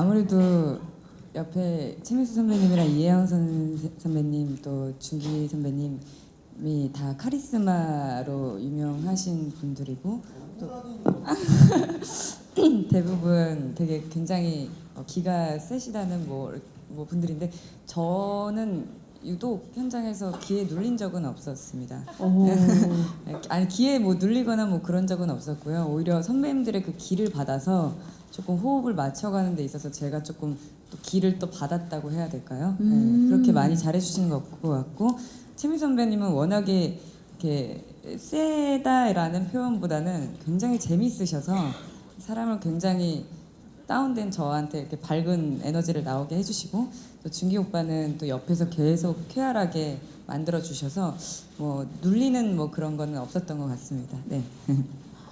아무래도 옆에 최민수 선배님이랑 이혜영 선, 선배님 또 준기 선배님이 다 카리스마로 유명하신 분들이고 또 대부분 되게 굉장히 어, 기가 세시다는 뭐, 뭐 분들인데 저는 유독 현장에서 기에 눌린 적은 없었습니다. 오. 아니 기에 뭐 눌리거나 뭐 그런 적은 없었고요. 오히려 선배님들의 그 기를 받아서 조금 호흡을 맞춰가는 데 있어서 제가 조금 또 기를 또 받았다고 해야 될까요? 네, 음. 그렇게 많이 잘해주시는 것 같고 최미 선배님은 워낙에 이렇게 세다라는 표현보다는 굉장히 재밌으셔서 사람을 굉장히 다운된 저한테 이렇게 밝은 에너지를 나오게 해주시고 또 준기 오빠는 또 옆에서 계속 쾌활하게 만들어 주셔서 뭐 눌리는 뭐 그런 거는 없었던 것 같습니다. 네.